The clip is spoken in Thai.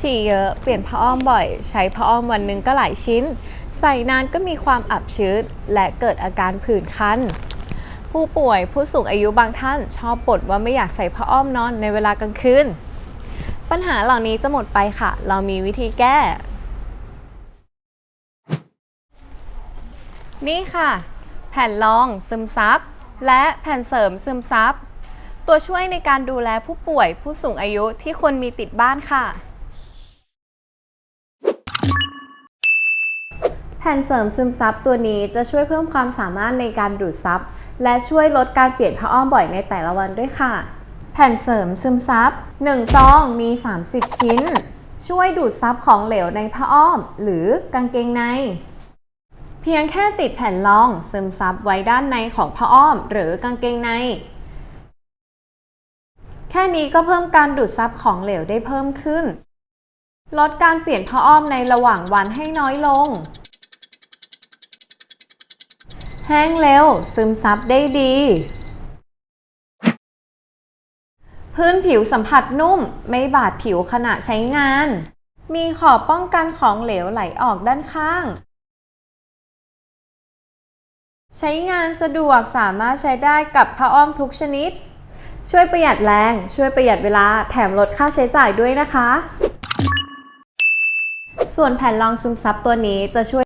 ฉี่เยอะเปลี่ยนผ้าอ้อมบ่อย ใช้ผ้าอ้อมวันหนึ่งก็หลายชิ้น ใส่นานก็มีความอับชื้นและเกิดอาการผื่นคันผู้ป่วยผู้สูงอายุบางท่านชอบบ่นว่าไม่อยากใส่ผ้าอ้อมนอนในเวลากลางคืนปัญหาเหล่านี้จะหมดไปค่ะ เรามีวิธีแก้ นี่ค่ะ แผ่นรองซึมซับ และแผ่นเสริมซึมซับ ตัวช่วยในการดูแลผู้ป่วยผู้สูงอายุที่ควรมีติดบ้านค่ะ แผ่นเสริมซึมซับตัวนี้จะช่วยเพิ่มความสามารถในการดูดซับและช่วยลดการเปลี่ยนผ้าอ้อมบ่อยในแต่ละวันด้วยค่ะ แผ่นเสริมซึมซับ1ซองมี 30 ชิ้น ช่วยดูดซับของเหลวในผ้าอ้อม หรือกางเกงใน เพียงแค่ติดแผ่นรองซึมซับไว้ด้านในของผ้าอ้อม หรือกางเกงใน แค่นี้ก็เพิ่มการดูดซับของเหลวได้เพิ่มขึ้น ลดการเปลี่ยนผ้าอ้อมในระหว่างวันให้น้อยลง แห้งเร็ว ซึมซับได้ดี พื้นผิวสัมผัสนุ่ม ไม่บาดผิวขณะใช้งาน มีขอบป้องกันของเหลวไหลออกด้านข้าง ใช้งานสะดวกสามารถใช้ได้กับผ้าอ้อมทุกชนิด ช่วยประหยัดแรง ช่วยประหยัดเวลา แถมลดค่าใช้จ่ายด้วยนะคะ ส่วนแผ่นรองซึมซับตัวนี้จะช่วย